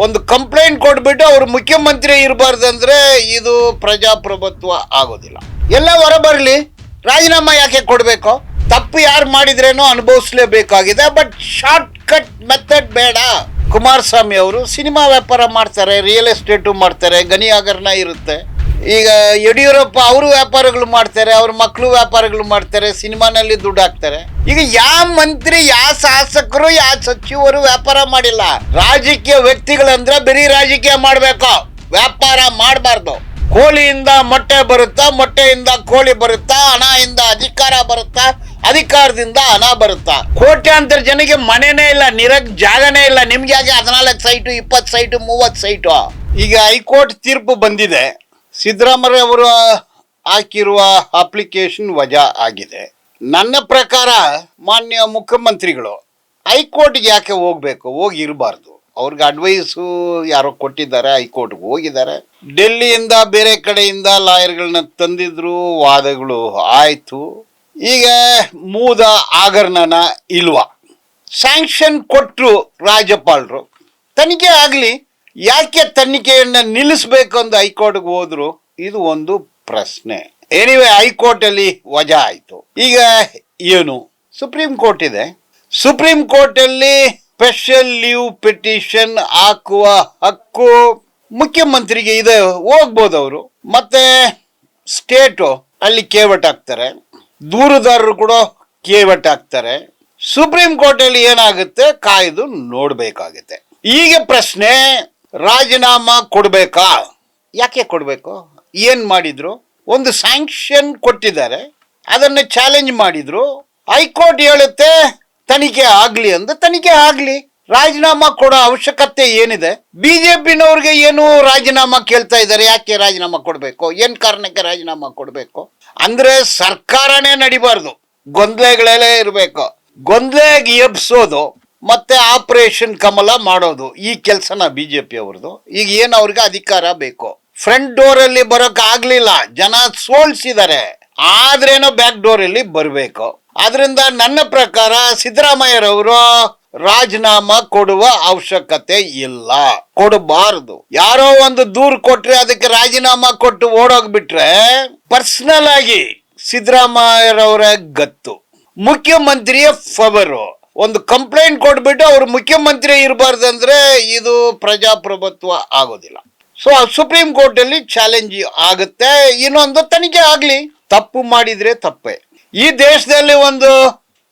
ಒಂದು ಕಂಪ್ಲೇಂಟ್ ಕೊಟ್ಬಿಟ್ಟು ಅವರು ಮುಖ್ಯಮಂತ್ರಿ ಇರಬಾರ್ದಂದ್ರೆ ಇದು ಪ್ರಜಾಪ್ರಭುತ್ವ ಆಗೋದಿಲ್ಲ. ಎಲ್ಲ ಹೊರ ಬರಲಿ ರಾಜೀನಾಮೆ ಯಾಕೆ ಕೊಡಬೇಕು? ತಪ್ಪು ಯಾರು ಮಾಡಿದ್ರೇನೋ ಅನುಭವಿಸ್ಲೇಬೇಕಾಗಿದೆ. ಬಟ್ ಶಾರ್ಟ್ ಕಟ್ ಮೆಥಡ್ ಬೇಡ. ಕುಮಾರಸ್ವಾಮಿ ಅವರು ಸಿನಿಮಾ ವ್ಯಾಪಾರ ಮಾಡ್ತಾರೆ ರಿಯಲ್ ಎಸ್ಟೇಟು ಮಾಡ್ತಾರೆ, ಗಣಿ ಹಗರಣ ಇರುತ್ತೆ. ಈಗ ಯಡಿಯೂರಪ್ಪ ಅವರು ವ್ಯಾಪಾರಗಳು ಮಾಡ್ತಾರೆ, ಅವ್ರ ಮಕ್ಕಳು ವ್ಯಾಪಾರಗಳು ಮಾಡ್ತಾರೆ, ಸಿನಿಮಾನಲ್ಲಿ ದುಡ್ಡು ಹಾಕ್ತಾರೆ. ಈಗ ಯಾವ ಮಂತ್ರಿ ಯಾವ ಶಾಸಕರು ಯಾವ ಸಚಿವರು ವ್ಯಾಪಾರ ಮಾಡಿಲ್ಲ. ರಾಜಕೀಯ ವ್ಯಕ್ತಿಗಳಂದ್ರೆ ಬರೀ ರಾಜಕೀಯ ಮಾಡಬೇಕು. ವ್ಯಾಪಾರ ಮಾಡಬಾರ್ದು. ಕೋಳಿಯಿಂದ ಮೊಟ್ಟೆ ಬರುತ್ತಾ, ಮೊಟ್ಟೆಯಿಂದ ಕೋಳಿ ಬರುತ್ತಾ, ಹಣದಿಂದ ಅಧಿಕಾರ ಬರುತ್ತಾ, ಅಧಿಕಾರದಿಂದ ಹಣ ಬರುತ್ತಾ. ಕೋಟ್ಯಾಂತರ ಜನಕ್ಕೆ ಮನೆನೇ ಇಲ್ಲ, ನಿರಗ್ ಜಾಗನೇ ಇಲ್ಲ. ನಿಮ್ಗೆ ಹದಿನಾಲ್ಕು ಸೈಟು, ಇಪ್ಪತ್ತು ಸೈಟು, ಮೂವತ್ತು ಸೈಟು? ಈಗ ಹೈಕೋರ್ಟ್ ತೀರ್ಪು ಬಂದಿದೆ. ಸಿದ್ದರಾಮಯ್ಯ ಅವರು ಹಾಕಿರುವ ಅಪ್ಲಿಕೇಶನ್ ವಜಾ ಆಗಿದೆ. ನನ್ನ ಪ್ರಕಾರ ಮಾನ್ಯ ಮುಖ್ಯಮಂತ್ರಿಗಳು ಹೈಕೋರ್ಟ್ಗೆ ಯಾಕೆ ಹೋಗ್ಬೇಕು? ಹೋಗಿ ಇರಬಾರ್ದು ಅವ್ರಿಗೆ ಅಡ್ವೈಸು ಯಾರೋ ಕೊಟ್ಟಿದ್ದಾರೆ, ಹೈಕೋರ್ಟ್ಗೆ ಹೋಗಿದ್ದಾರೆ. ಡೆಲ್ಲಿಯಿಂದ ಬೇರೆ ಕಡೆಯಿಂದ ಲಾಯರ್ಗಳನ್ನ ತಂದಿದ್ರು, ವಾದಗಳು ಆಯ್ತು. ಈಗ ಮೂದ ಆಗರ್ನನ ಇಲ್ವಾ? ಸ್ಯಾಂಕ್ಷನ್ ಕೊಟ್ಟರು ರಾಜ್ಯಪಾಲರು. ತನಿಖೆ ಆಗಲಿ. ಯಾಕೆ ತನಿಖೆಯನ್ನ ನಿಲ್ಲಿಸಬೇಕು ಅಂತ ಹೈಕೋರ್ಟ್ಗೆ ಹೋದ್ರು? ಇದು ಒಂದು ಪ್ರಶ್ನೆ. ಎನಿವೆ ಹೈಕೋರ್ಟ್ ಅಲ್ಲಿ ವಜಾ ಆಯ್ತು. ಈಗ ಏನು? ಸುಪ್ರೀಂ ಕೋರ್ಟ್ ಇದೆ. ಸುಪ್ರೀಂ ಕೋರ್ಟ್ ಅಲ್ಲಿ ಸ್ಪೆಷಲ್ ಲೀವ್ ಪಿಟಿಷನ್ ಹಾಕುವ ಹಕ್ಕು ಮುಖ್ಯಮಂತ್ರಿಗೆ ಇದೆ. ಹೋಗ್ಬೋದು ಅವರು. ಮತ್ತೆ ಸ್ಟೇಟು ಅಲ್ಲಿ ಕೇವಟ್ ಹಾಕ್ತಾರೆ. ದೂರುದಾರರು ಕೂಡ ಕೇವಟ್ ಹಾಕ್ತಾರೆ. ಸುಪ್ರೀಂ ಕೋರ್ಟ್ ಅಲ್ಲಿ ಏನಾಗುತ್ತೆ? ಕಾಯ್ದು ನೋಡಬೇಕಾಗುತ್ತೆ. ಈಗ ಪ್ರಶ್ನೆ ರಾಜೀನಾಮಾ ಕೊಡಬೇಕಾ? ಯಾಕೆ ಕೊಡಬೇಕು? ಏನು ಮಾಡಿದ್ರು? ಒಂದು ಸ್ಯಾಂಕ್ಷನ್ ಕೊಟ್ಟಿದ್ದಾರೆ. ಅದನ್ನ ಚಾಲೆಂಜ್ ಮಾಡಿದ್ರು. ಹೈಕೋರ್ಟ್ ಹೇಳುತ್ತೆ ತನಿಖೆ ಆಗಲಿ ಅಂತ ತನಿಖೆ ಆಗಲಿ. ರಾಜೀನಾಮಾ ಕೊಡೋ ಅವಶ್ಯಕತೆ ಏನಿದೆ? ಬಿಜೆಪಿನವ್ರಿಗೆ ಏನು ರಾಜೀನಾಮಾ ಕೇಳ್ತಾ ಇದ್ದಾರೆ. ಯಾಕೆ ರಾಜೀನಾಮಾ ಕೊಡಬೇಕು? ಏನು ಕಾರಣಕ್ಕೆ ರಾಜೀನಾಮಾ ಕೊಡಬೇಕು? ಅಂದ್ರೆ ಸರ್ಕಾರನೇ ನಡಿಬಾರ್ದು. ಗೊಂದಲಗಳೇ ಇರಬೇಕು. ಗೊಂದಲ ಎಬ್ಸೋದು ಮತ್ತೆ ಆಪರೇಷನ್ ಕಮಲ ಮಾಡೋದು ಈ ಕೆಲಸನ ಬಿಜೆಪಿ ಅವ್ರದ್ದು. ಈಗ ಏನು ಅವ್ರಿಗೆ ಅಧಿಕಾರ ಬೇಕು. ಫ್ರಂಟ್ ಡೋರ್ ಅಲ್ಲಿ ಬರೋಕ್ ಆಗ್ಲಿಲ್ಲ. ಜನ ಸೋಲ್ಸಿದ್ದಾರೆ ಆದ್ರೇನೋ ಬ್ಯಾಕ್ ಡೋರ್ ಅಲ್ಲಿ ಬರಬೇಕು. ಆದ್ರಿಂದ ನನ್ನ ಪ್ರಕಾರ ಸಿದ್ದರಾಮಯ್ಯರವರು ರಾಜೀನಾಮಾ ಕೊಡುವ ಅವಶ್ಯಕತೆ ಇಲ್ಲ. ಕೊಡಬಾರದು. ಯಾರೋ ಒಂದು ದೂರು ಕೊಟ್ರೆ ಅದಕ್ಕೆ ರಾಜೀನಾಮಾ ಕೊಟ್ಟು ಓಡೋಗ್ಬಿಟ್ರೆ ಪರ್ಸನಲ್ ಆಗಿ ಸಿದ್ದರಾಮಯ್ಯರವರ ಗತ್ತು. ಮುಖ್ಯಮಂತ್ರಿಯ ಫವರು ಒಂದು ಕಂಪ್ಲೇಂಟ್ ಕೊಟ್ಬಿಟ್ಟು ಅವರು ಮುಖ್ಯಮಂತ್ರಿ ಇರಬಾರ್ದಂದ್ರೆ ಇದು ಪ್ರಜಾಪ್ರಭುತ್ವ ಆಗೋದಿಲ್ಲ. ಸೊ ಸುಪ್ರೀಂ ಕೋರ್ಟ್ ಅಲ್ಲಿ ಚಾಲೆಂಜ್ ಆಗುತ್ತೆ. ಇನ್ನೊಂದು ತನಿಖೆ ಆಗಲಿ. ತಪ್ಪು ಮಾಡಿದ್ರೆ ತಪ್ಪೇ. ಈ ದೇಶದಲ್ಲಿ ಒಂದು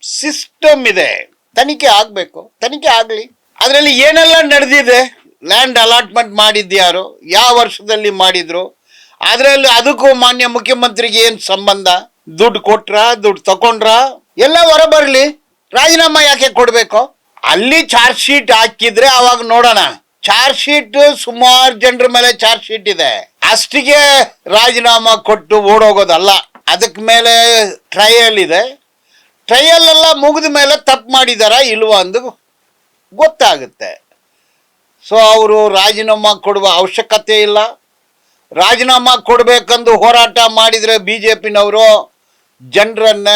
ಸಿಸ್ಟಮ್ ಇದೆ. ತನಿಖೆ ಆಗಬೇಕು. ತನಿಖೆ ಆಗಲಿ. ಅದರಲ್ಲಿ ಏನೆಲ್ಲ ನಡೆದಿದೆ? ಲ್ಯಾಂಡ್ ಅಲಾಟ್ಮೆಂಟ್ ಮಾಡಿದ್ಯಾರು ಯಾವ ವರ್ಷದಲ್ಲಿ ಮಾಡಿದ್ರು? ಅದರಲ್ಲಿ ಅದಕ್ಕೂ ಮಾನ್ಯ ಮುಖ್ಯಮಂತ್ರಿಗೆ ಏನು ಸಂಬಂಧ? ದುಡ್ಡು ಕೊಟ್ರ? ದುಡ್ಡು ತಕೊಂಡ್ರ? ಎಲ್ಲ ಹೊರ ಬರಲಿ ರಾಜೀನಾಮಾ ಯಾಕೆ ಕೊಡಬೇಕು? ಅಲ್ಲಿ ಚಾರ್ಜ್ ಶೀಟ್ ಹಾಕಿದ್ರೆ ಅವಾಗ ನೋಡೋಣ. ಚಾರ್ಜ್ ಶೀಟ್ ಸುಮಾರು ಜನರ ಮೇಲೆ ಚಾರ್ಜ್ ಶೀಟ್ ಇದೆ. ಅಷ್ಟಿಗೆ ರಾಜೀನಾಮಾ ಕೊಟ್ಟು ಓಡೋಗೋದಲ್ಲ. ಅದಕ್ಕೆ ಮೇಲೆ ಟ್ರಯಲ್ ಇದೆ. ಟ್ರಯಲ್ ಎಲ್ಲ ಮುಗಿದ ಮೇಲೆ ತಪ್ಪು ಮಾಡಿದಾರ ಇಲ್ವಾ ಅಂದು ಗೊತ್ತಾಗುತ್ತೆ. ಸೊ ಅವರು ರಾಜೀನಾಮಾ ಕೊಡುವ ಅವಶ್ಯಕತೆ ಇಲ್ಲ. ರಾಜೀನಾಮಾ ಕೊಡಬೇಕಂದು ಹೋರಾಟ ಮಾಡಿದರೆ ಬಿ ಜೆ ಪಿನವರು ಜನರನ್ನ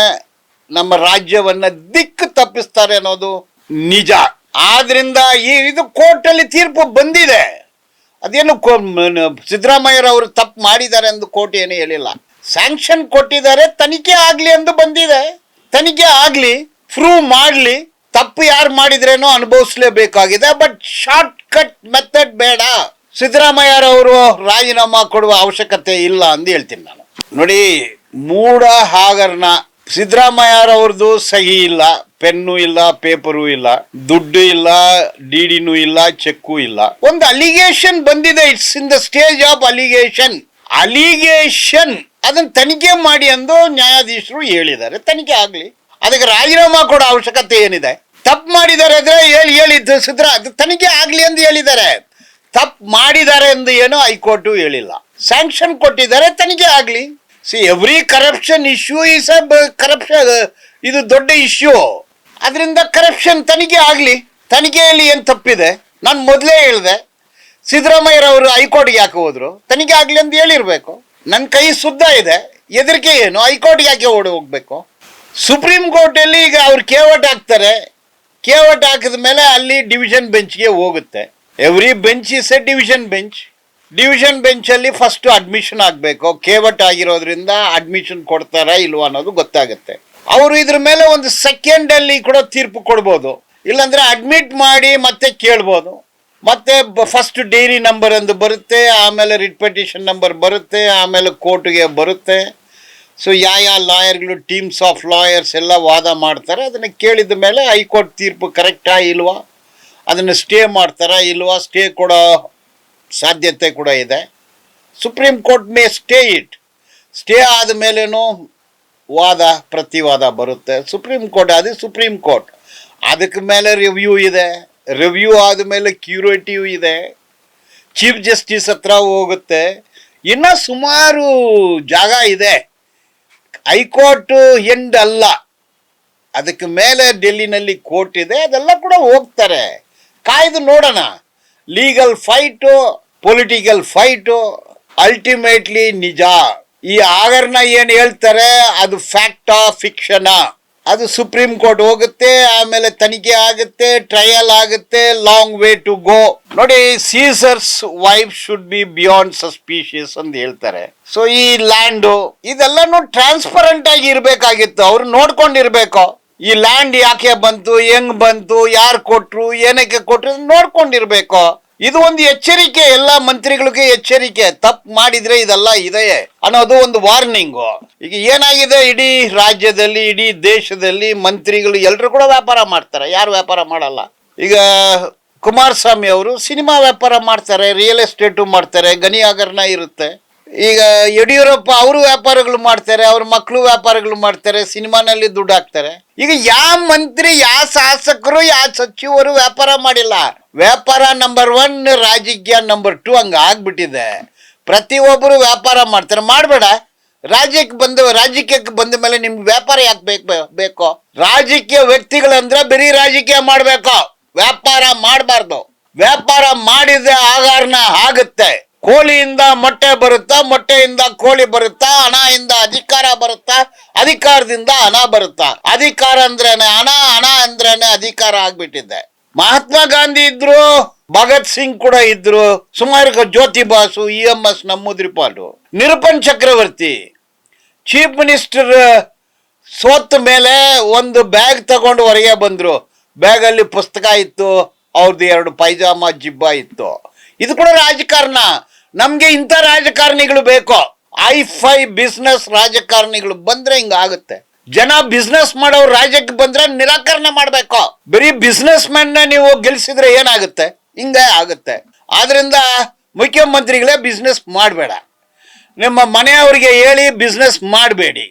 ನಮ್ಮ ರಾಜ್ಯವನ್ನ ದಿಕ್ಕು ತಪ್ಪಿಸ್ತಾರೆ ಅನ್ನೋದು ನಿಜ. ಆದ್ರಿಂದ ಈ ಇದು ಕೋರ್ಟಲ್ಲಿ ತೀರ್ಪು ಬಂದಿದೆ. ಅದೇನು ಸಿದ್ದರಾಮಯ್ಯರವರು ತಪ್ಪು ಮಾಡಿದ್ದಾರೆ ಎಂದು ಕೋರ್ಟ್ ಏನು ಹೇಳಿಲ್ಲ. ಸ್ಯಾಂಕ್ಷನ್ ಕೊಟ್ಟಿದ್ದಾರೆ, ತನಿಖೆ ಆಗ್ಲಿ ಎಂದು ಬಂದಿದೆ. ತನಿಖೆ ಆಗ್ಲಿ ಪ್ರೂವ್ ಮಾಡ್ಲಿ, ತಪ್ಪು ಯಾರು ಮಾಡಿದ್ರೇನೋ ಅನುಭವಿಸ್ಲೇಬೇಕಾಗಿದೆ. ಬಟ್ ಶಾರ್ಟ್ ಕಟ್ ಮೆಥಡ್ ಬೇಡ. ಸಿದ್ದರಾಮಯ್ಯರವರು ರಾಜೀನಾಮಾ ಕೊಡುವ ಅವಶ್ಯಕತೆ ಇಲ್ಲ ಅಂತ ಹೇಳ್ತೀನಿ ನಾನು. ನೋಡಿ ಮೂಡ ಹಾಗರ್ನ ಸಿದ್ದರಾಮಯ್ಯರವ್ರದ್ದು ಸಹಿ ಇಲ್ಲ, ಪೆನ್ನು ಇಲ್ಲ, ಪೇಪರು ಇಲ್ಲ, ದುಡ್ಡು ಇಲ್ಲ, ಡಿಡಿನೂ ಇಲ್ಲ, ಚೆಕ್ಕು ಇಲ್ಲ. ಒಂದು ಅಲಿಗೇಷನ್ ಬಂದಿದೆ, it's in the stage of allegation. Allegation, ಅದನ್ನ ತನಿಖೆ ಮಾಡಿ ಎಂದು ನ್ಯಾಯಾಧೀಶರು ಹೇಳಿದ್ದಾರೆ. ತನಿಖೆ ಆಗಲಿ. ಅದಕ್ಕೆ ರಾಜೀನಾಮಾ ಕೊಡೋ ಅವಶ್ಯಕತೆ ಏನಿದೆ? ತಪ್ಪು ಮಾಡಿದ್ದಾರೆ ಅಂದರೆ ಹೇಳಿ ಹೇಳಿದ್ದು ಸಿದ್ರ ಅದು ತನಿಖೆ ಆಗಲಿ ಎಂದು ಹೇಳಿದ್ದಾರೆ. ತಪ್ಪು ಮಾಡಿದ್ದಾರೆ ಎಂದು ಏನು ಹೈಕೋರ್ಟು ಹೇಳಿಲ್ಲ. ಸ್ಯಾಂಕ್ಷನ್ ಕೊಟ್ಟಿದ್ದಾರೆ, ತನಿಖೆ ಆಗ್ಲಿ. See every corruption issue is a corruption ಇದು ದೊಡ್ಡ ಇಶ್ಯೂ ಅದರಿಂದ ಕರಪ್ಷನ್ ತನಿಖೆ ಆಗಲಿ. ತನಿಖೆಯಲ್ಲಿ ಏನು ತಪ್ಪಿದೆ? ನಾನು ಮೊದಲೇ ಹೇಳಿದೆ. ಸಿದ್ದರಾಮಯ್ಯರವರು ಹೈಕೋರ್ಟ್ಗೆ ಯಾಕೆ ಹೋದ್ರು? ತನಿಖೆ ಆಗಲಿ ಅಂತ ಹೇಳಿರಬೇಕು. ನನ್ನ ಕೈ ಸುದ್ದ ಇದೆ. ಹೆದರಿಕೆ ಏನು? ಹೈಕೋರ್ಟ್ಗೆ ಯಾಕೆ ಓಡಿ ಹೋಗ್ಬೇಕು? ಸುಪ್ರೀಂ ಕೋರ್ಟಲ್ಲಿ ಈಗ ಅವ್ರು ಕೇವಟ್ ಹಾಕ್ತಾರೆ. ಕೇವಟ್ ಹಾಕಿದ ಮೇಲೆ ಅಲ್ಲಿ ಡಿವಿಷನ್ ಬೆಂಚ್ಗೆ ಹೋಗುತ್ತೆ. Every bench is a division bench division ಬೆಂಚಲ್ಲಿ first admission ಆಗಬೇಕು. ಕೇವಟ್ ಆಗಿರೋದ್ರಿಂದ ಅಡ್ಮಿಷನ್ ಕೊಡ್ತಾರಾ ಇಲ್ವಾ ಅನ್ನೋದು ಗೊತ್ತಾಗುತ್ತೆ. ಅವರು ಇದ್ರ ಮೇಲೆ ಒಂದು ಸೆಕೆಂಡ್ ಅಲ್ಲಿ ಕೂಡ ತೀರ್ಪು ಕೊಡ್ಬೋದು. ಇಲ್ಲಾಂದ್ರೆ ಅಡ್ಮಿಟ್ ಮಾಡಿ ಮತ್ತೆ ಕೇಳ್ಬೋದು. ಮತ್ತೆ ಫಸ್ಟ್ ಡೈರಿ ನಂಬರ್ ಎಂದು ಬರುತ್ತೆ, ಆಮೇಲೆ ರಿಟ್ ಪೆಟಿಷನ್ ನಂಬರ್ ಬರುತ್ತೆ, ಆಮೇಲೆ ಕೋರ್ಟ್ಗೆ ಬರುತ್ತೆ. ಸೊ ಯಾವ ಯಾವ ಲಾಯರ್ಗಳು, ಟೀಮ್ಸ್ ಆಫ್ ಲಾಯರ್ಸ್ ಎಲ್ಲ ವಾದ ಮಾಡ್ತಾರೆ, ಅದನ್ನು ಕೇಳಿದ ಮೇಲೆ ಹೈಕೋರ್ಟ್ ತೀರ್ಪು ಕರೆಕ್ಟಾ ಇಲ್ವಾ? ಅದನ್ನು ಸ್ಟೇ ಮಾಡ್ತಾರಾ ಇಲ್ವಾ? ಸ್ಟೇ ಕೊಡೋ ಸಾಧ್ಯತೆ ಕೂಡ ಇದೆ. Supreme court may stay it stay ಆದ ಮೇಲೇನು ವಾದ, ಪ್ರತಿವಾದ ಬರುತ್ತೆ. ಸುಪ್ರೀಂ ಕೋರ್ಟ್ ಅದು ಸುಪ್ರೀಂ ಕೋರ್ಟ್ ಅದಕ್ಕೆ ಮೇಲೆ ರಿವ್ಯೂ ಇದೆ. ರಿವ್ಯೂ ಆದ ಮೇಲೆ ಕ್ಯೂರೇಟಿವ್ ಇದೆ. ಚೀಫ್ ಜಸ್ಟಿಸ್ ಹತ್ರ ಹೋಗುತ್ತೆ. ಇನ್ನು ಸುಮಾರು ಜಾಗ ಇದೆ. ಹೈಕೋರ್ಟ್ ಎಂಡ್ ಅಲ್ಲ. ಅದಕ್ಕೆ ಮೇಲೆ ಡೆಲ್ಲಿನಲ್ಲಿ ಕೋರ್ಟ್ ಇದೆ. ಅದೆಲ್ಲ ಕೂಡ ಹೋಗ್ತಾರೆ. ಕಾಯ್ದು ನೋಡೋಣ. Legal fight political fight ultimately ನಿಜ. ಈ ಆಗರ್ನ ಏನು ಹೇಳ್ತಾರೆ? ಅದು ಫ್ಯಾಕ್ಟಾ ಫಿಕ್ಷನಾ ಅದು ಸುಪ್ರೀಂ ಕೋರ್ಟ್ ಹೋಗುತ್ತೆ, ಆಮೇಲೆ ತನಿಖೆ ಆಗುತ್ತೆ ಟ್ರಯಲ್ ಆಗುತ್ತೆ ಲಾಂಗ್ ವೇ ಟು ಗೋ ನೋಡಿ Caesar's wife should be beyond suspicious ಅಂತ ಹೇಳ್ತಾರೆ. ಸೊ ಈ ಲ್ಯಾಂಡು ಇದೆಲ್ಲಾನು ಟ್ರಾನ್ಸ್ಪರೆಂಟ್ ಆಗಿ ಇರ್ಬೇಕಾಗಿತ್ತು. ಅವ್ರು ನೋಡ್ಕೊಂಡಿರ್ಬೇಕು. ಈ ಲ್ಯಾಂಡ್ ಯಾಕೆ ಬಂತು, ಹೆಂಗ್ ಬಂತು, ಯಾರು ಕೊಟ್ರು, ಏನಕ್ಕೆ ಕೊಟ್ರು, ನೋಡ್ಕೊಂಡಿರ್ಬೇಕು. ಇದು ಒಂದು ಎಚ್ಚರಿಕೆ, ಎಲ್ಲ ಮಂತ್ರಿಗಳಿಗೆ ಎಚ್ಚರಿಕೆ. ತಪ್ಪು ಮಾಡಿದ್ರೆ ಇದೆಲ್ಲ ಇದೆ ಅನ್ನೋದು ಒಂದು ವಾರ್ನಿಂಗು ಈಗ ಏನಾಗಿದೆ? ಇಡೀ ರಾಜ್ಯದಲ್ಲಿ, ಇಡೀ ದೇಶದಲ್ಲಿ ಮಂತ್ರಿಗಳು ಎಲ್ಲರೂ ಕೂಡ ವ್ಯಾಪಾರ ಮಾಡ್ತಾರೆ. ಯಾರು ವ್ಯಾಪಾರ ಮಾಡಲ್ಲ. ಈಗ ಕುಮಾರಸ್ವಾಮಿ ಅವರು ಸಿನಿಮಾ ವ್ಯಾಪಾರ ಮಾಡ್ತಾರೆ ರಿಯಲ್ ಎಸ್ಟೇಟು ಮಾಡ್ತಾರೆ, ಗಣಿ ಇರುತ್ತೆ. ಈಗ ಯಡಿಯೂರಪ್ಪ ಅವರು ವ್ಯಾಪಾರಗಳು ಮಾಡ್ತಾರೆ, ಅವ್ರ ಮಕ್ಕಳು ವ್ಯಾಪಾರಗಳು ಮಾಡ್ತಾರೆ, ಸಿನಿಮಾನಲ್ಲಿ ದುಡ್ಡು ಹಾಕ್ತಾರೆ. ಈಗ ಯಾವ ಮಂತ್ರಿ ಯಾವ ಶಾಸಕರು ಯಾವ ಸಚಿವರು ವ್ಯಾಪಾರ ಮಾಡಿಲ್ಲ. ವ್ಯಾಪಾರ ನಂಬರ್ ಒನ್ ರಾಜಕೀಯ ನಂಬರ್ ಟು ಹಂಗ ಆಗ್ಬಿಟ್ಟಿದೆ. ಪ್ರತಿಯೊಬ್ಬರು ವ್ಯಾಪಾರ ಮಾಡ್ತಾರೆ. ಮಾಡಬೇಡ. ರಾಜ್ಯಕ್ಕೆ ಬಂದ, ರಾಜಕೀಯಕ್ಕೆ ಬಂದ ಮೇಲೆ ನಿಮ್ಗೆ ವ್ಯಾಪಾರ ಯಾಕೆ ಬೇಕು ಬೇಕು? ರಾಜಕೀಯ ವ್ಯಕ್ತಿಗಳಂದ್ರೆ ಬರೀ ರಾಜಕೀಯ ಮಾಡಬೇಕು? ವ್ಯಾಪಾರ ಮಾಡಬಾರ್ದು. ವ್ಯಾಪಾರ ಮಾಡಿದ ಆಗಾರನ ಆಗುತ್ತೆ. ಕೋಳಿಯಿಂದ ಮೊಟ್ಟೆ ಬರುತ್ತಾ, ಮೊಟ್ಟೆಯಿಂದ ಕೋಳಿ ಬರುತ್ತಾ ಹಣದಿಂದ ಅಧಿಕಾರ ಬರುತ್ತಾ, ಅಧಿಕಾರದಿಂದ ಹಣ ಬರುತ್ತಾ. ಅಧಿಕಾರ ಅಂದ್ರೇನೆ ಹಣ ಹಣ ಅಂದ್ರೇನೆ ಅಧಿಕಾರ ಆಗ್ಬಿಟ್ಟಿದ್ದೆ ಮಹಾತ್ಮ ಗಾಂಧಿ ಇದ್ರು, ಭಗತ್ ಸಿಂಗ್ ಕೂಡ ಇದ್ರು, ಸುಮಾರು Jyoti Basu, E M S Namboodiripad Nirupam Chakraborty, chief minister ಸೋತ ಮೇಲೆ ಒಂದು ಬ್ಯಾಗ್ ತಗೊಂಡು ಹೊರಗೆ ಬಂದ್ರು. ಬ್ಯಾಗಲ್ಲಿ ಪುಸ್ತಕ ಇತ್ತು ಅವ್ರದ್ದು ಎರಡು ಪೈಜಾಮ, ಜಿಬ್ಬ ಇತ್ತು. ಇದು ಕೂಡ ರಾಜಕಾರಣ. ನಮ್ಗೆ ಇಂಥ ರಾಜಕಾರಣಿಗಳು ಬೇಕು? ಐ ಫೈ ಬಿಸ್ನೆಸ್ ರಾಜಕಾರಣಿಗಳು ಬಂದ್ರೆ ಹಿಂಗಾಗುತ್ತೆ ಜನ ಬಿಸ್ನೆಸ್ ಮಾಡೋರು ರಾಜ್ಯಕ್ಕೆ ಬಂದ್ರೆ ನಿರಾಕರಣೆ ಮಾಡ್ಬೇಕು? ಬರೀ ಬಿಸ್ನೆಸ್ ಮ್ಯಾನ್ ನೀವು ಗೆಲ್ಸಿದ್ರೆ ಏನಾಗುತ್ತೆ? ಹಿಂಗೆ ಆಗುತ್ತೆ. ಆದ್ರಿಂದ ಮುಖ್ಯಮಂತ್ರಿಗಳೇ ಬಿಸ್ನೆಸ್ ಮಾಡಬೇಡ. ನಿಮ್ಮ ಮನೆಯವರಿಗೆ ಹೇಳಿ ಬಿಸ್ನೆಸ್ ಮಾಡಬೇಡಿ.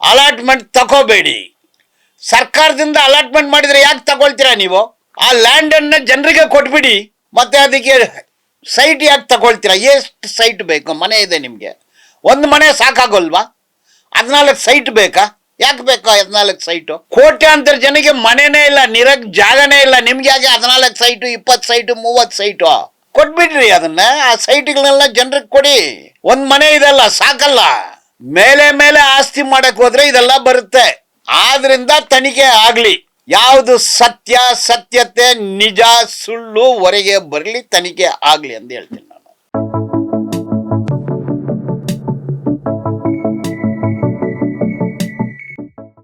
ಅಲಾಟ್ಮೆಂಟ್ ತಗೋಬೇಡಿ ಸರ್ಕಾರದಿಂದ ಅಲಾಟ್ಮೆಂಟ್ ಮಾಡಿದ್ರೆ ಯಾಕೆ ತಗೊಳ್ತೀರಾ ನೀವು? ಆ ಲ್ಯಾಂಡನ್ನ ಜನರಿಗೆ ಕೊಟ್ಬಿಡಿ. ಮತ್ತೆ ಅದಕ್ಕೆ ಸೈಟ್ ಯಾಕೆ ತಗೊಳ್ತೀರಾ? ಎಷ್ಟು ಸೈಟ್ ಬೇಕು? ಮನೆ ಇದೆ ನಿಮಗೆ. ಒಂದು ಮನೆ ಸಾಕಾಗೋಲ್ವಾ? ಹದಿನಾಲ್ಕು ಸೈಟ್ ಬೇಕಾ? ಯಾಕೆ ಬೇಕು ಹದಿನಾಲ್ಕು ಸೈಟು? ಕೋಟ್ಯಾಂತರ ಜನಕ್ಕೆ ಮನೆನೇ ಇಲ್ಲ, ನಿರಗ್ ಜಾಗನೇ ಇಲ್ಲ. ನಿಮ್ಗೆ ಯಾಕೆ ಹದಿನಾಲ್ಕು ಸೈಟು, ಇಪ್ಪತ್ತು ಸೈಟು, ಮೂವತ್ತು ಸೈಟು? ಕೊಟ್ಬಿಡ್ರಿ ಅದನ್ನ. ಆ ಸೈಟ್ಗಳನ್ನೆಲ್ಲ ಜನರಿಗೆ ಕೊಡಿ. ಒಂದ್ ಮನೆ ಇದೆಲ್ಲ, ಸಾಕಲ್ಲ. ಮೇಲೆ ಮೇಲೆ ಆಸ್ತಿ ಮಾಡಕ್ ಹೋದ್ರೆ ಇದೆಲ್ಲ ಬರುತ್ತೆ. ಆದ್ರಿಂದ ತನಿಖೆ ಆಗ್ಲಿ. ಯಾವುದು ಸತ್ಯ ಸತ್ಯತೆ ನಿಜ ಸುಳ್ಳು ಹೊರಗೆ ಬರಲಿ ತನಿಖೆ ಆಗಲಿ ಅಂತ ಹೇಳ್ತೀನಿ